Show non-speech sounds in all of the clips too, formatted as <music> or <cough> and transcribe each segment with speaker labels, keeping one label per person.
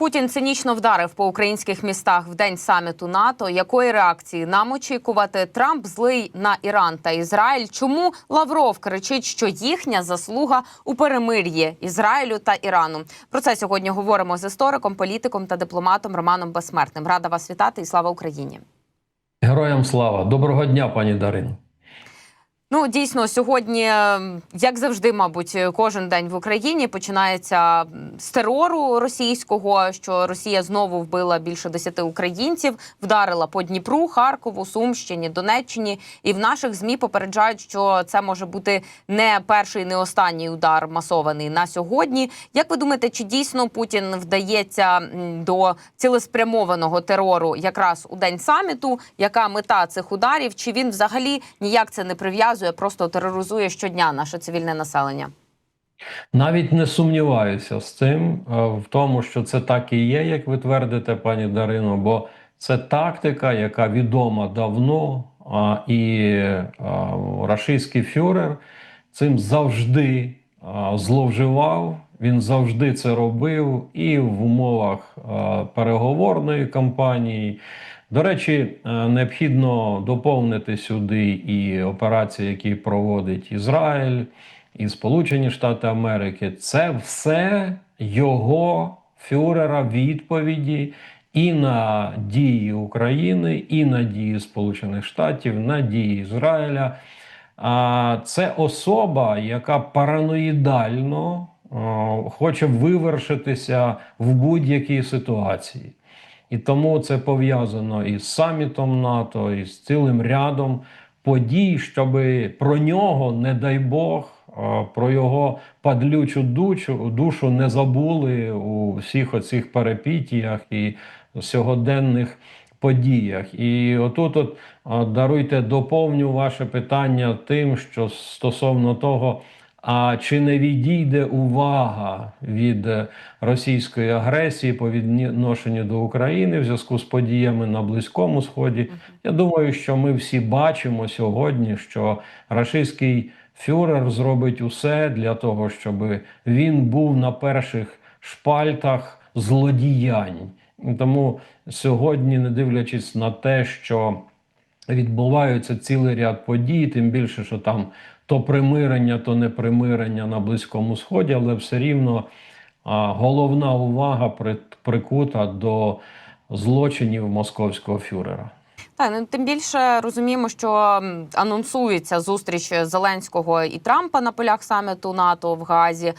Speaker 1: Путін цинічно вдарив по українських містах в день саміту НАТО. Якої реакції нам очікувати? Трамп злий на Іран та Ізраїль. Чому Лавров кричить, що їхня заслуга у перемир'ї Ізраїлю та Ірану? Про це сьогодні говоримо з істориком, політиком та дипломатом Романом Безсмертним. Рада вас вітати і слава Україні.
Speaker 2: Героям слава! Доброго дня, пані Дарино.
Speaker 1: Ну дійсно сьогодні, як завжди, мабуть, кожен день в Україні починається з терору російського, що Росія знову вбила більше десяти українців, вдарила по Дніпру, Харкову, Сумщині, Донеччині. І в наших змі попереджають, що це може бути не перший, не останній удар масований на сьогодні. Як ви думаєте, чи дійсно Путін вдається до цілеспрямованого терору якраз у день саміту? Яка мета цих ударів? Чи він взагалі ніяк це не прив'язує? Просто тероризує щодня наше цивільне населення.
Speaker 2: Навіть не сумніваюся з цим, е, в тому, що це так і є, як ви твердите, пані Дарино, бо це тактика, яка відома давно, і рашистський фюрер цим завжди зловживав. Він завжди це робив і в умовах переговорної кампанії. До речі, е, необхідно доповнити сюди і операції, які проводить Ізраїль і Сполучені Штати Америки. Це все його фюрера відповіді і на дії України, і на дії Сполучених Штатів, на дії Ізраїля. А це особа, яка параноїдально е, хоче вивершитися в будь-якій ситуації. І тому це пов'язано із самітом НАТО, і з цілим рядом подій, щоб про нього, не дай Бог, про його падлючу душу, душу не забули у всіх оцих перепітіях і сьогоденних подіях. І отут, от даруйте, доповню ваше питання тим, що стосовно того. А чи не відійде увага від російської агресії по відношенню до України в зв'язку з подіями на Близькому Сході? Я думаю, що ми всі бачимо сьогодні, що рашистський фюрер зробить усе для того, щоб він був на перших шпальтах злодіянь. Тому сьогодні, не дивлячись на те, що відбуваються цілий ряд подій, тим більше, що там то примирення, то не примирення на Близькому Сході, але все рівно головна увага при, прикута до злочинів московського фюрера.
Speaker 1: Так, ну тим більше розуміємо, що анонсується зустріч Зеленського і Трампа на полях саміту НАТО в Газі. Е,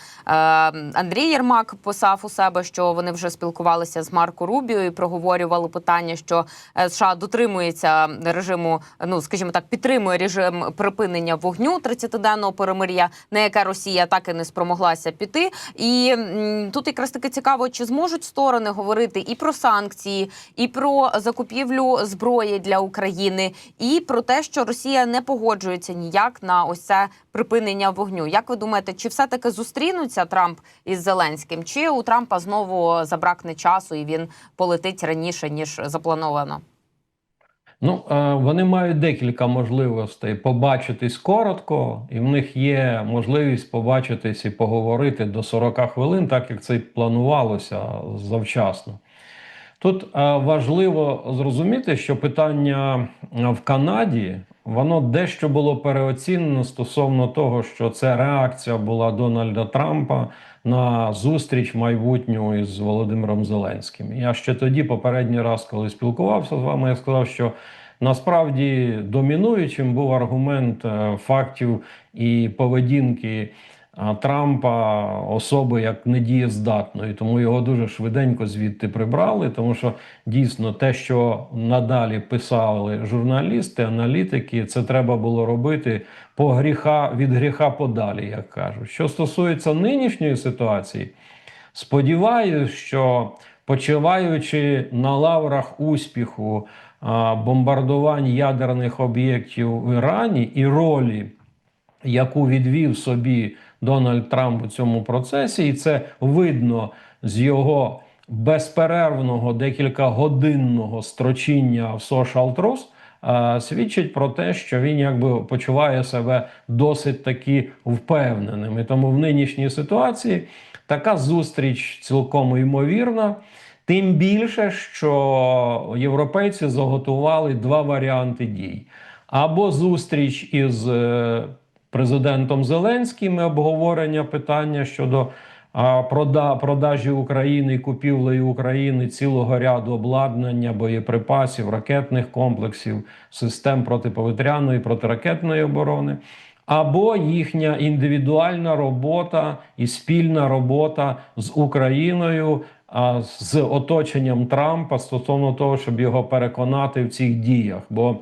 Speaker 1: Андрій Єрмак писав у себе, що вони вже спілкувалися з Марко Рубіо і проговорювали питання, що е, США дотримується режиму, ну скажімо так, підтримує режим припинення вогню 30-денного перемир'я, на яке Росія так і не спромоглася піти. І м, тут якраз таки цікаво, чи зможуть сторони говорити і про санкції, і про закупівлю зброї для України, і про те, що Росія не погоджується ніяк на ось це припинення вогню. Як ви думаєте, чи все таки зустрінуться Трамп із Зеленським? Чи у Трампа знову забракне часу і він полетить раніше ніж заплановано?
Speaker 2: Ну, вони мають декілька можливостей побачитись коротко, і в них є можливість побачитись і поговорити до 40 хвилин, так як це й планувалося завчасно. Тут важливо зрозуміти, що питання в Канаді воно дещо було переоцінено стосовно того, що це реакція була Дональда Трампа на зустріч майбутню із Володимиром Зеленським. Я ще тоді, попередній раз, коли спілкувався з вами, я сказав, що насправді домінуючим був аргумент е, фактів і поведінки. Трампа особи як недієздатної, тому його дуже швиденько звідти прибрали. Тому що дійсно те, що надалі писали журналісти, аналітики, це треба було робити по гріха від гріха подалі, як кажуть. Що стосується нинішньої ситуації, сподіваюся, що почуваючи на лаврах успіху бомбардувань ядерних об'єктів в Ірані і ролі, яку відвів собі. Дональд Трамп у цьому процесі, і це видно з його безперервного декілька годинного строчіння в Social Truth, свідчить про те, що він якби почуває себе досить таки впевненим. І тому в нинішній ситуації така зустріч цілком ймовірна. Тим більше, що європейці заготували два варіанти дій: або зустріч із е, президентом Зеленським, і обговорення питання щодо прода, продажі України і купівлею України цілого ряду обладнання, боєприпасів, ракетних комплексів, систем протиповітряної протиракетної оборони. Або їхня індивідуальна робота і спільна робота з Україною, з оточенням Трампа стосовно того, щоб його переконати в цих діях. Бо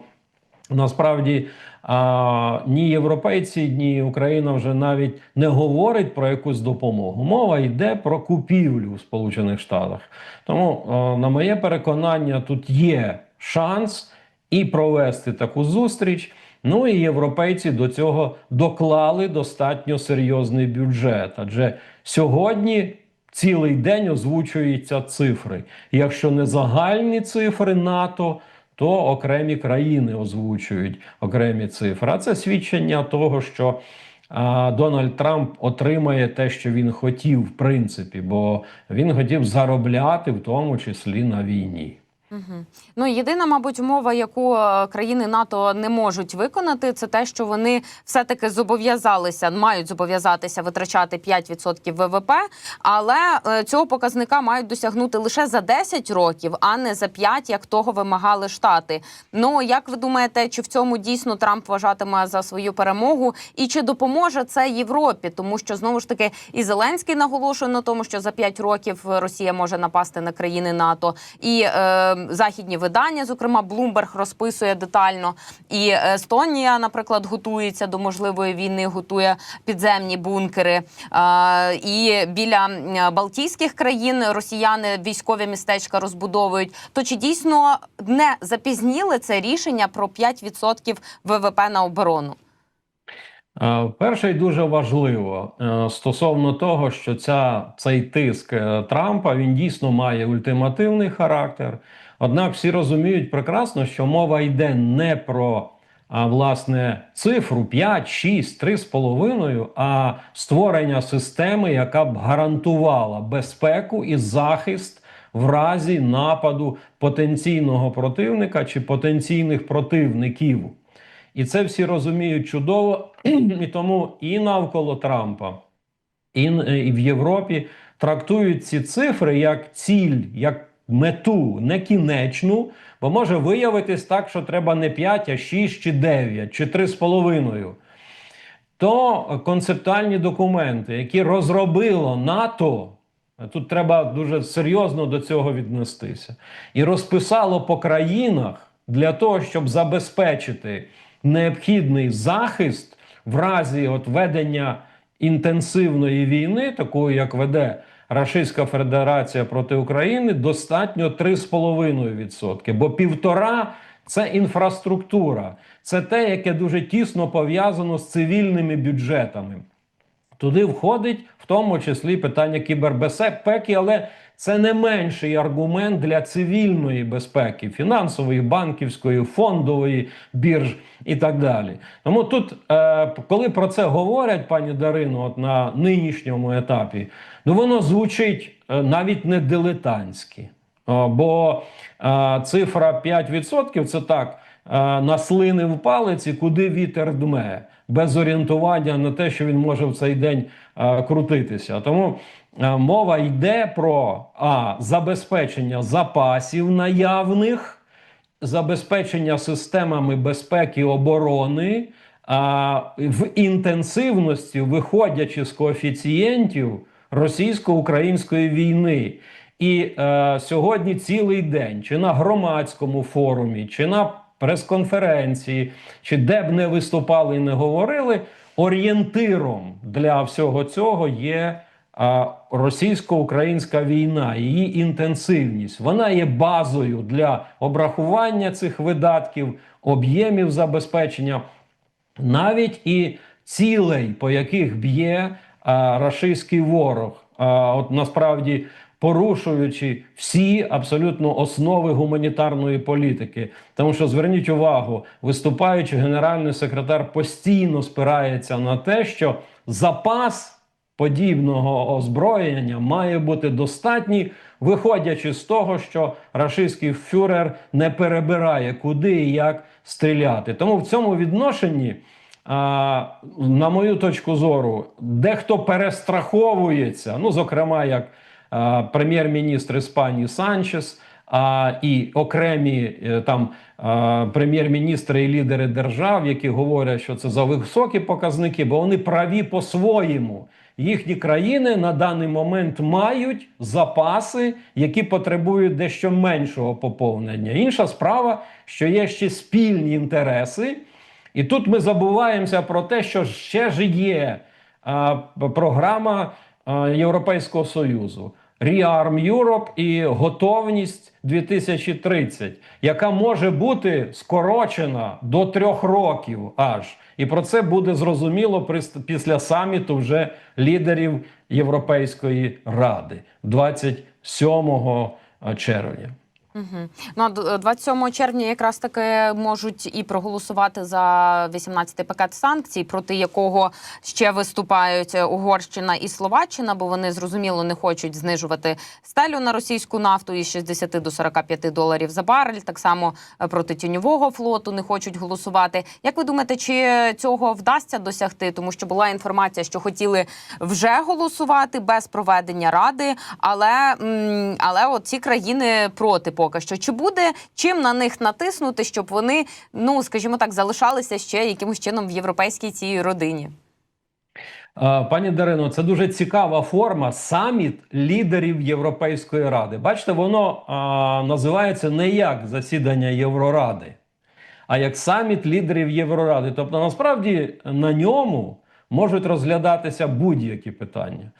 Speaker 2: насправді а, ні європейці, ні Україна вже навіть не говорить про якусь допомогу. Мова йде про купівлю в Сполучених Штатах. Тому, на моє переконання, тут є шанс і провести таку зустріч. Ну і європейці до цього доклали достатньо серйозний бюджет. Адже сьогодні цілий день озвучуються цифри. Якщо не загальні цифри НАТО, то окремі країни озвучують окремі цифри. А це свідчення того, що а, Дональд Трамп отримає те, що він хотів, в принципі, бо він хотів заробляти, в тому числі на війні.
Speaker 1: Угу. Ну єдина, мабуть, умова, яку е, країни НАТО не можуть виконати, це те, що вони все-таки зобов'язалися, мають зобов'язатися витрачати 5% ВВП, але е, цього показника мають досягнути лише за 10 років, а не за 5, як того вимагали штати. Ну як ви думаєте, чи в цьому дійсно Трамп вважатиме за свою перемогу, і чи допоможе це Європі? Тому що знову ж таки і Зеленський наголошує на тому, що за 5 років Росія може напасти на країни НАТО і. Е, західні видання, зокрема Bloomberg розписує детально. І Естонія, наприклад, готується до можливої війни, готує підземні бункери. І біля Балтійських країн росіяни військові містечка розбудовують. То чи дійсно не запізніли це рішення про 5% ВВП на оборону?
Speaker 2: Е, Перше і дуже важливо е, стосовно того, що ця цей тиск е, Трампа він дійсно має ультимативний характер. Однак всі розуміють прекрасно, що мова йде не про а, власне цифру 5, 6, 3,5, а створення системи, яка б гарантувала безпеку і захист в разі нападу потенційного противника чи потенційних противників. І це всі розуміють чудово, і тому і навколо Трампа, і, в Європі трактують ці цифри як ціль, як мету, не кінечну, бо може виявитись так, що треба не 5, а 6 чи 9, чи 3,5. То концептуальні документи, які розробило НАТО, тут треба дуже серйозно до цього віднестися, і розписало по країнах для того, щоб забезпечити необхідний захист в разі от ведення інтенсивної війни, такої як веде Російська Федерація проти України, достатньо 3,5%. Бо півтора це інфраструктура, це те, яке дуже тісно пов'язано з цивільними бюджетами. Туди входить в тому числі питання кібербезпеки, але це не менший аргумент для цивільної безпеки, фінансової, банківської, фондової бірж і так далі. Тому тут, е, коли про це говорять, пані Дарино, от на нинішньому етапі, ну воно звучить е, навіть не дилетантськи. Бо е, цифра 5% це так. е, Наслинив палець і куди вітер дме, без орієнтування на те, що він може в цей день е, крутитися. Тому е, мова йде про а, забезпечення запасів наявних, забезпечення системами безпеки оборони в інтенсивності, виходячи з коефіцієнтів російсько-української війни. І е, сьогодні цілий день, чи на громадському форумі, чи на прес-конференції, чи де б не виступали і не говорили, орієнтиром для всього цього є російсько-українська війна, її інтенсивність. Вона є базою для обрахування цих видатків, об'ємів забезпечення, навіть і цілей, по яких б'є рашистський ворог. А, от насправді порушуючи всі абсолютно основи гуманітарної політики. Тому що зверніть увагу, виступаючи генеральний секретар постійно спирається на те, що запас подібного озброєння має бути достатній виходячи з того, що рашистський фюрер не перебирає, куди і як стріляти. Тому в цьому відношенні. На мою точку зору, дехто перестраховується, ну, зокрема, як прем'єр-міністр Іспанії Санчес, а і окремі е, там прем'єр-міністри і лідери держав, які говорять, що це за високі показники, бо вони праві по-своєму. Їхні країни на даний момент мають запаси, які потребують дещо меншого поповнення. Інша справа, що є ще спільні інтереси. І тут ми забуваємося про те, що ще ж є а, програма Європейського Союзу. Rearm Europe і готовність 2030, яка може бути скорочена до трьох років аж. І про це буде зрозуміло після саміту вже лідерів Європейської ради 27 червня.
Speaker 1: Угу. Ну 27 червня якраз таки можуть і проголосувати за 18-й пакет санкцій, проти якого ще виступають Угорщина і Словаччина, бо вони зрозуміло не хочуть знижувати стелю на російську нафту із 60 до 45 доларів за барель. Так само е, проти тіньового флоту не хочуть голосувати. Як ви думаєте, чи цього вдасться досягти? Тому що була інформація, що хотіли вже голосувати без проведення ради, але, але от ці країни проти поки що. Чи буде чим на них натиснути, щоб вони, ну скажімо так, залишалися ще якимось чином в європейській цій родині?
Speaker 2: Пані Дарино, це дуже цікава форма саміт лідерів Європейської ради. Бачите, воно а, називається не як засідання Євроради, а як саміт лідерів Євроради. Тобто, насправді на ньому можуть розглядатися будь-які питання.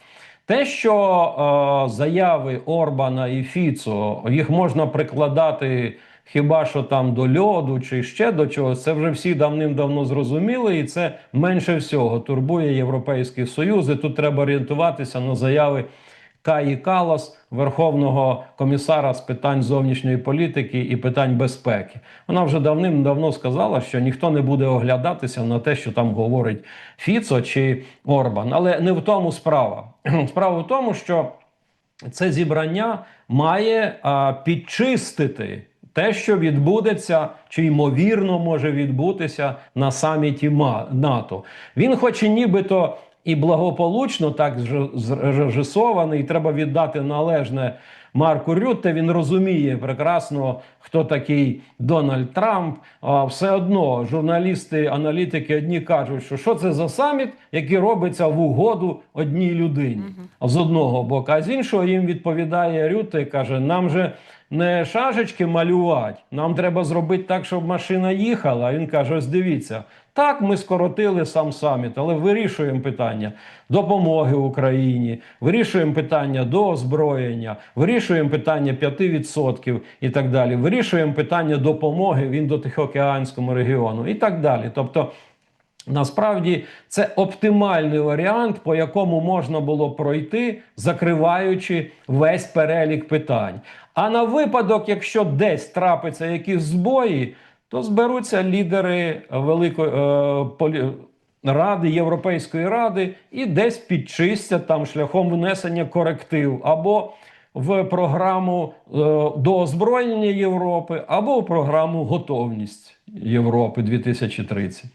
Speaker 2: Те, що е, заяви Орбана і Фіцо їх можна прикладати хіба що там до льоду чи ще до чогось, це вже всі давним-давно зрозуміли, і це менше всього турбує Європейський Союз. І тут треба орієнтуватися на заяви Каї Калас, Верховного комісара з питань зовнішньої політики і питань безпеки. Вона вже давним-давно сказала, що ніхто не буде оглядатися на те, що там говорить Фіцо чи Орбан. Але не в тому справа. <clears throat> Справа в тому, що це зібрання має а, підчистити те, що відбудеться, чи ймовірно може відбутися на саміті НАТО. Він, хоч і нібито і благополучно так зре- зрежисований, і треба віддати належне Марку Рютте. Він розуміє прекрасно, хто такий Дональд Трамп. А все одно журналісти, аналітики одні кажуть, що що це за саміт, який робиться в угоду одній людині. З одного боку, а з іншого їм відповідає Рютте і каже: нам же не шашечки малювати, нам треба зробити так, щоб машина їхала. А він каже: ось дивіться, так ми скоротили сам саміт, але вирішуємо питання допомоги Україні, вирішуємо питання до озброєння, вирішуємо питання 5% і так далі. Вирішуємо питання допомоги в індотихоокеанському регіону і так далі. Тобто. Насправді це оптимальний варіант, по якому можна було пройти, закриваючи весь перелік питань. А на випадок, якщо десь трапиться якісь збої, то зберуться лідери великої е, полі... ради Європейської ради і десь підчистять там шляхом внесення коректив або в програму е, до озброєння Європи, або в програму готовність Європи 2030.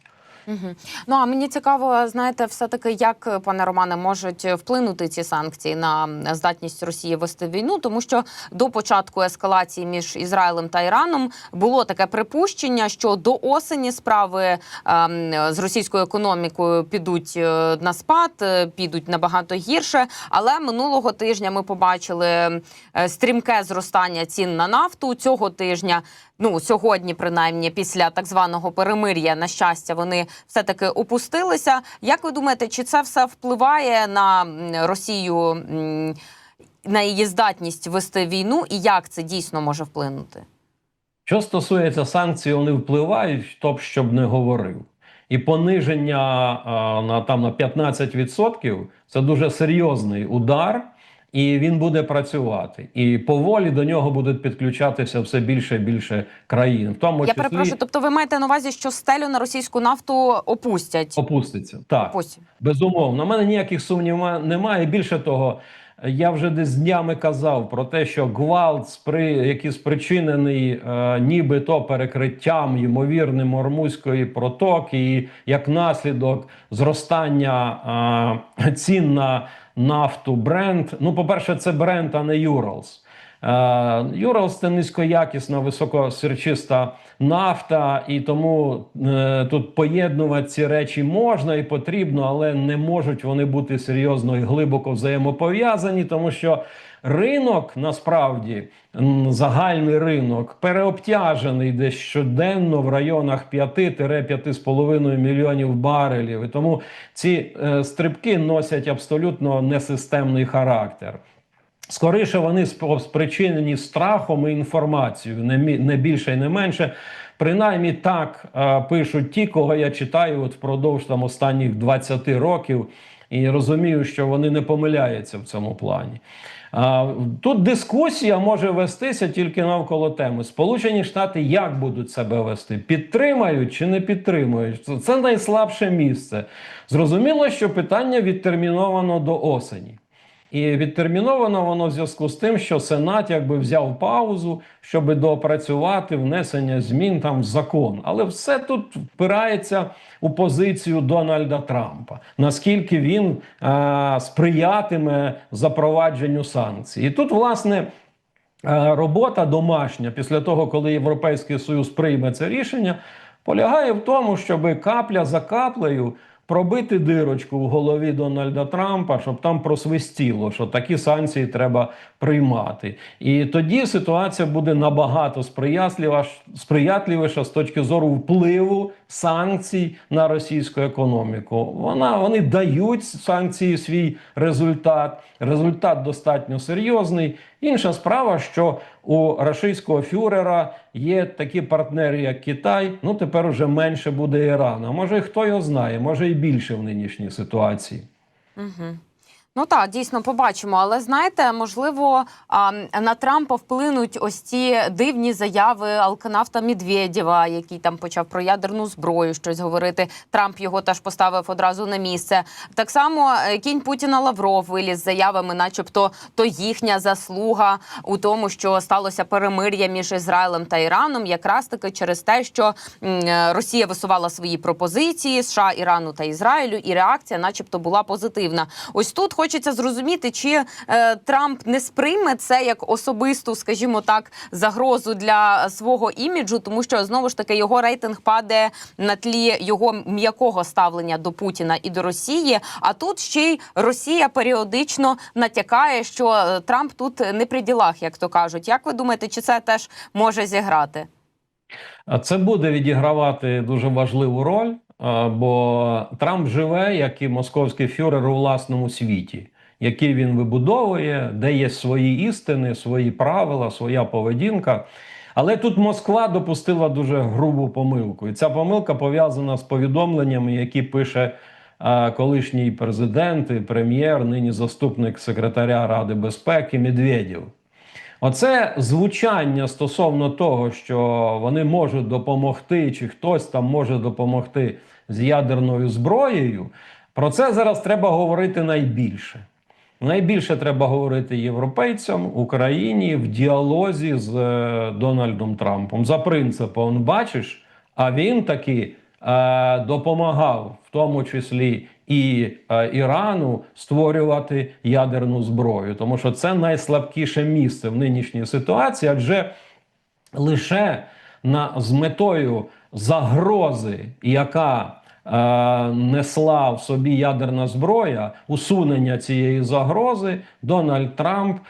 Speaker 1: Угу. Ну а мені цікаво, знаєте, все таки, як пане Романе можуть вплинути ці санкції на здатність Росії вести війну, тому що до початку ескалації між Ізраїлем та Іраном було таке припущення, що до осені справи ем, з російською економікою підуть е, на спад, е, підуть набагато гірше. Але минулого тижня ми побачили е, стрімке зростання цін на нафту цього тижня. Ну сьогодні, принаймні, після так званого перемир'я, на щастя, вони все таки опустилися. Як ви думаєте, чи це все впливає на Росію, на її здатність вести війну, і як це дійсно може вплинути?
Speaker 2: Що стосується санкцій, вони впливають, хто б щоб не говорив. І пониження а, на там на 15% це дуже серйозний удар, і він буде працювати. І поволі до нього будуть підключатися все більше і більше країн. В тому
Speaker 1: Я
Speaker 2: числі
Speaker 1: перепрошую. Тобто, ви маєте на увазі, що стелю на російську нафту опустять?
Speaker 2: опуститься. Так.
Speaker 1: Опустять.
Speaker 2: Безумовно, у мене ніяких сумнівів немає. Більше того, я вже десь днями казав про те, що гвалт, спри, який спричинений е, нібито перекриттям ймовірним Ормузької протоки, і як наслідок зростання е, цін на нафту Брент. Ну, по-перше, це бренд, а не Юралс. Е, Юралс це низькоякісна, високосерчиста нафта, і тому е, тут поєднувати ці речі можна і потрібно, але не можуть вони бути серйозно і глибоко взаємопов'язані, тому що ринок насправді загальний ринок переобтяжений десь щоденно в районах 5-5,5 мільйонів барелів. І тому ці е, стрибки носять абсолютно несистемний характер. Скоріше вони спричинені страхом і інформацією, не, більше і не менше. Принаймні так е, пишуть ті, кого я читаю от впродовж там останніх 20 років, і розумію, що вони не помиляються в цьому плані. Тут дискусія може вестися тільки навколо теми. Сполучені Штати як будуть себе вести? Підтримають чи не підтримують? Це- найслабше місце. Зрозуміло, що питання відтерміновано до осені. І відтерміновано воно в зв'язку з тим, що Сенат якби взяв паузу, щоб доопрацювати внесення змін там в закон. Але все тут впирається у позицію Дональда Трампа. Наскільки він е, сприятиме запровадженню санкцій? І тут, власне. Е, Робота домашня після того, коли Європейський Союз прийме це рішення, полягає в тому, щоб капля за каплею пробити дирочку в голові Дональда Трампа, щоб там просвистіло, що такі санкції треба приймати. І тоді ситуація буде набагато сприятливіша з точки зору впливу санкцій на російську економіку. Вона вони дають санкції свій результат. Результат достатньо серйозний. Інша справа, що у рашистського фюрера є такі партнери, як Китай. Ну тепер уже менше буде Іран. А може, хто його знає, може і більше в нинішній ситуації.
Speaker 1: Угу. Ну так, дійсно побачимо. Але знаєте, можливо, на Трампа вплинуть ось ці дивні заяви алканавта Медведєва, який там почав про ядерну зброю щось говорити. Трамп його теж поставив одразу на місце. Так само е, кінь Путіна Лавров виліз з заявами, начебто, то їхня заслуга у тому, що сталося перемир'я між Ізраїлем та Іраном, якраз таки через те, що е, Росія висувала свої пропозиції США, Ірану та Ізраїлю, і реакція, начебто, була позитивна. Ось тут хочеться зрозуміти, чи е, Трамп не сприйме це як особисту, скажімо так, загрозу для свого іміджу, тому що знову ж таки його рейтинг падає на тлі його м'якого ставлення до Путіна і до Росії. А тут ще й Росія періодично натякає, що е, Трамп тут не при ділах, як то кажуть. Як ви думаєте, чи це теж може зіграти?
Speaker 2: Це буде відігравати дуже важливу роль, бо Трамп живе, як і московський фюрер у власному світі, який він вибудовує, де є свої істини, свої правила, своя поведінка. Але тут Москва допустила дуже грубу помилку, і ця помилка пов'язана з повідомленнями, які пише колишній президент і прем'єр, нині заступник секретаря Ради безпеки Медведєв. Оце звучання стосовно того, що вони можуть допомогти, чи хтось там може допомогти з ядерною зброєю. Про це зараз треба говорити найбільше. Найбільше треба говорити європейцям, Україні в діалозі з е, Дональдом Трампом. За принципом, бачиш, а він таки е, допомагав, в тому числі і е, Ірану, створювати ядерну зброю, тому що це найслабкіше місце в нинішній ситуації, адже лише на з метою загрози, яка е, несла в собі ядерна зброя, усунення цієї загрози, Дональд Трамп е,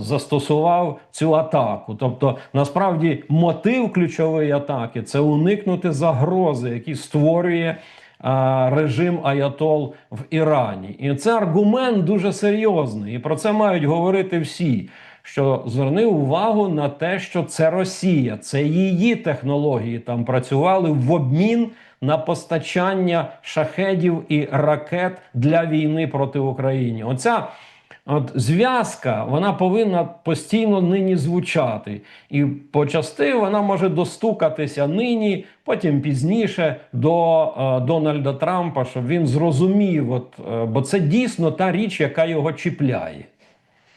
Speaker 2: застосував цю атаку. Тобто, насправді, мотив ключової атаки це уникнути загрози, які створює. е, Режим Аятол в Ірані, і це аргумент дуже серйозний, і про це мають говорити всі що зверни увагу на те, що це Росія, це її технології там працювали в обмін на постачання шахедів і ракет для війни проти України. Оця От зв'язка вона повинна постійно нині звучати, і почасти вона може достукатися нині, потім пізніше до е, Дональда Трампа, щоб він зрозумів, от, е, бо це дійсно та річ, яка його чіпляє.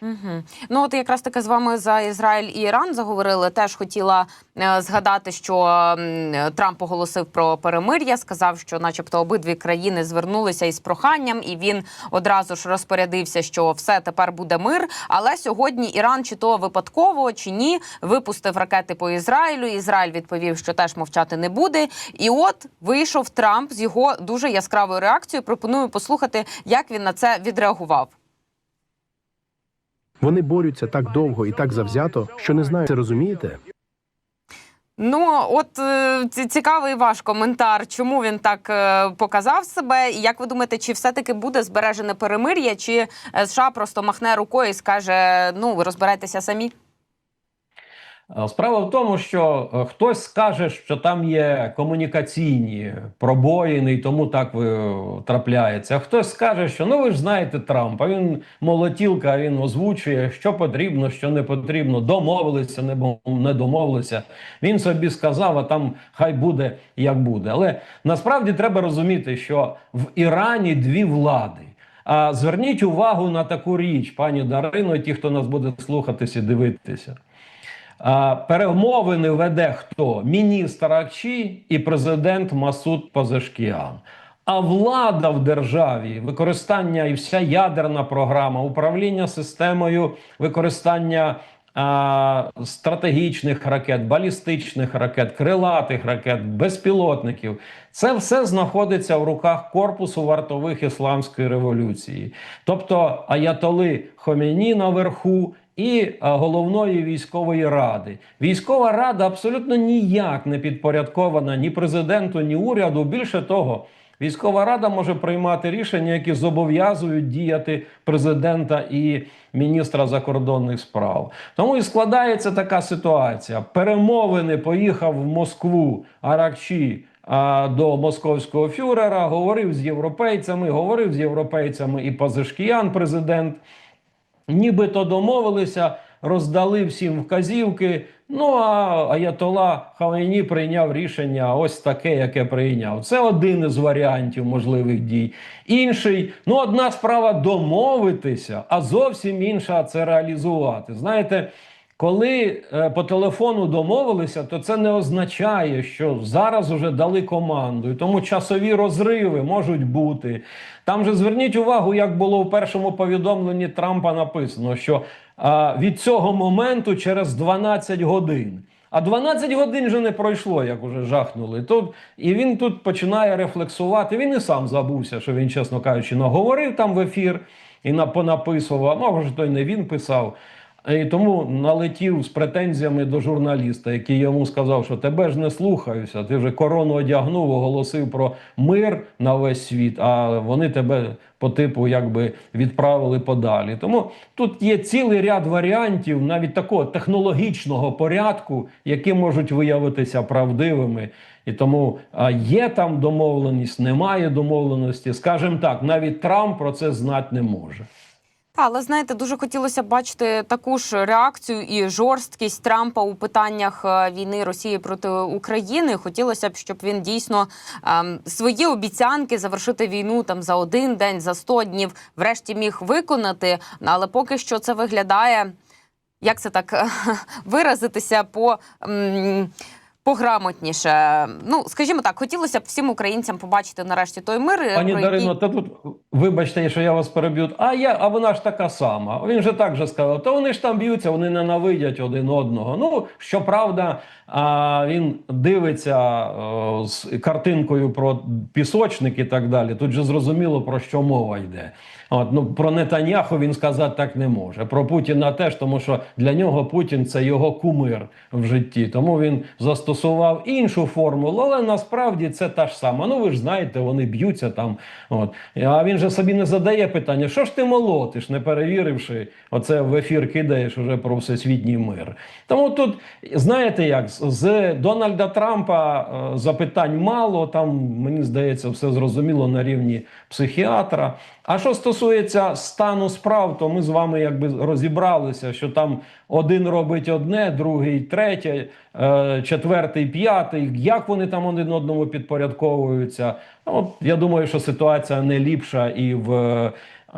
Speaker 1: Угу. Ну от якраз таки з вами за Ізраїль і Іран заговорили. Теж хотіла е, згадати, що м, Трамп оголосив про перемир'я, сказав, що, начебто, обидві країни звернулися із проханням, і він одразу ж розпорядився, що все тепер буде мир. Але сьогодні Іран чи то випадково, чи ні, випустив ракети по Ізраїлю. Ізраїль відповів, що теж мовчати не буде. І от вийшов Трамп з його дуже яскравою реакцією. Пропоную послухати, як він на це відреагував.
Speaker 3: Вони борються так довго і так завзято, що не знаю, це розумієте?
Speaker 1: Ну, от е, цікавий ваш коментар. Чому він так е, показав себе? І як ви думаєте, чи все-таки буде збережене перемир'я, чи е, США просто махне рукою і скаже: ну, ви розбирайтеся самі?
Speaker 2: Е, Справа в тому, що е, хтось скаже, що там є комунікаційні пробоїни, і тому так е, трапляється. А хтось скаже, що ну ви ж знаєте Трампа, він молотілка, він озвучує, що потрібно, що не потрібно. Домовилися, не домовилися. Він собі сказав, а там хай буде як буде. Але насправді треба розуміти, що в Ірані дві влади. А зверніть увагу на таку річ, пані Дарино, і ті, хто нас буде слухатися і дивитися. Перемовини веде хто? Міністр Акчі і президент Масуд Пазешкіан. А влада в державі, використання і вся ядерна програма, управління системою використання а, стратегічних ракет, балістичних ракет, крилатих ракет, безпілотників. Це все знаходиться в руках корпусу вартових ісламської революції, тобто аятоли Хомені наверху і головної військової ради. Військова рада абсолютно ніяк не підпорядкована ні президенту, ні уряду. Більше того, військова рада може приймати рішення, які зобов'язують діяти президента і міністра закордонних справ. Тому і складається така ситуація. Перемовини поїхав в Москву Аракчі. До московського фюрера говорив з європейцями, говорив з європейцями і Пазишкіян, президент нібито домовилися, роздали всім вказівки. Ну а Аятола Хавейні прийняв рішення ось таке, яке прийняв. Це один із варіантів можливих дій. Інший, ну одна справа домовитися, а зовсім інша це реалізувати. Знаєте. Коли е, по телефону домовилися, то це не означає, що зараз уже дали команду. І тому часові розриви можуть бути. Там же зверніть увагу, як було в першому повідомленні Трампа написано, що від цього моменту через 12 годин. А 12 годин вже не пройшло, як уже жахнули. Тут і він тут починає рефлексувати. Він і сам забувся, що він, чесно кажучи, наговорив там в ефір і на понаписував. А може, то й не він писав. І тому налетів з претензіями до журналіста, який йому сказав, що тебе ж не слухаюся, ти вже корону одягнув, оголосив про мир на весь світ, а вони тебе по типу якби відправили подалі. Тому тут є цілий ряд варіантів, навіть такого технологічного порядку, які можуть виявитися правдивими. І тому є там домовленість, немає домовленості. Скажімо так, навіть Трамп про це знати не може.
Speaker 1: Та, але знаєте, дуже хотілося бачити таку ж реакцію і жорсткість Трампа у питаннях е, війни Росії проти України. Хотілося б, щоб він дійсно ем, свої обіцянки завершити війну там за один день, за 100 днів, врешті міг виконати. Але поки що це виглядає, як це так <laughs> виразитися по. ем, Пограмотніше, ну скажімо так, хотілося б всім українцям побачити нарешті той мир.
Speaker 2: Пані
Speaker 1: про
Speaker 2: Дарино,
Speaker 1: який...
Speaker 2: та тут вибачте, що я вас переб'ю. А я, а вона ж така сама. Він же так же сказав. Та вони ж там б'ються, вони ненавидять один одного. Ну щоправда, а він дивиться з картинкою про пісочник і так далі. Тут же зрозуміло про що мова йде. От ну про Нетаньяху він сказати так не може. Про Путіна теж, тому що для нього Путін це його кумир в житті. Тому він застосував іншу формулу, але насправді це та ж сама. Ну ви ж знаєте, вони б'ються там. От а він же собі не задає питання: що ж ти молотиш, не перевіривши, оце в ефір кидаєш уже про всесвітній мир. Тому тут знаєте, як з- з Дональда Трампа е, запитань мало. Там мені здається, все зрозуміло на рівні психіатра. А що стосується стану справ, то ми з вами якби розібралися, що там один робить одне, другий третє, е, четвертий, п'ятий. Як вони там один одному підпорядковуються? Ну, я думаю, що ситуація не ліпша і в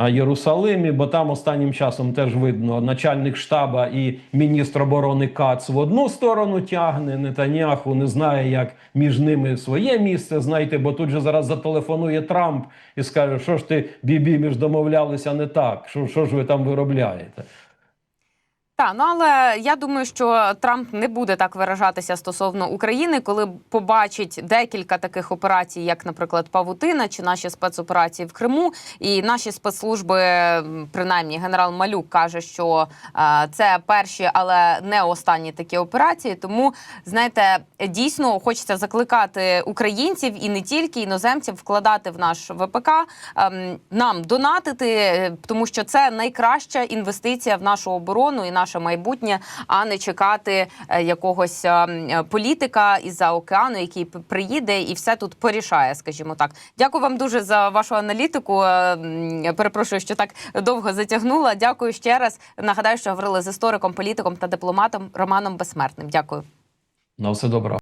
Speaker 2: Єрусалимі, бо там останнім часом теж видно начальник штаба і міністр оборони Кац в одну сторону тягне. Нетаняху не знає, як між ними своє місце знайти, бо тут же зараз зателефонує Трамп і скаже, що ж ти бібі між домовлялися не так. Що, що ж ви там виробляєте?
Speaker 1: Так, ну але я думаю, що Трамп не буде так виражатися стосовно України, коли побачить декілька таких операцій, як, наприклад, Павутина чи наші спецоперації в Криму. І наші спецслужби, принаймні, генерал Малюк каже, що е, це перші, але не останні такі операції. Тому знаєте, дійсно хочеться закликати українців і не тільки іноземців вкладати в наш ВПК, ем, нам донатити, е, тому що це найкраща інвестиція в нашу оборону і наше майбутнє, а не чекати е, якогось ем, е, політика із-за океану, який приїде і все тут порішає, скажімо так. Дякую вам дуже за вашу аналітику. Е, Перепрошую, що так довго затягнула. Дякую ще раз. Нагадаю, що говорили з істориком, політиком та дипломатом Романом Безсмертним. Дякую.
Speaker 2: На все добре.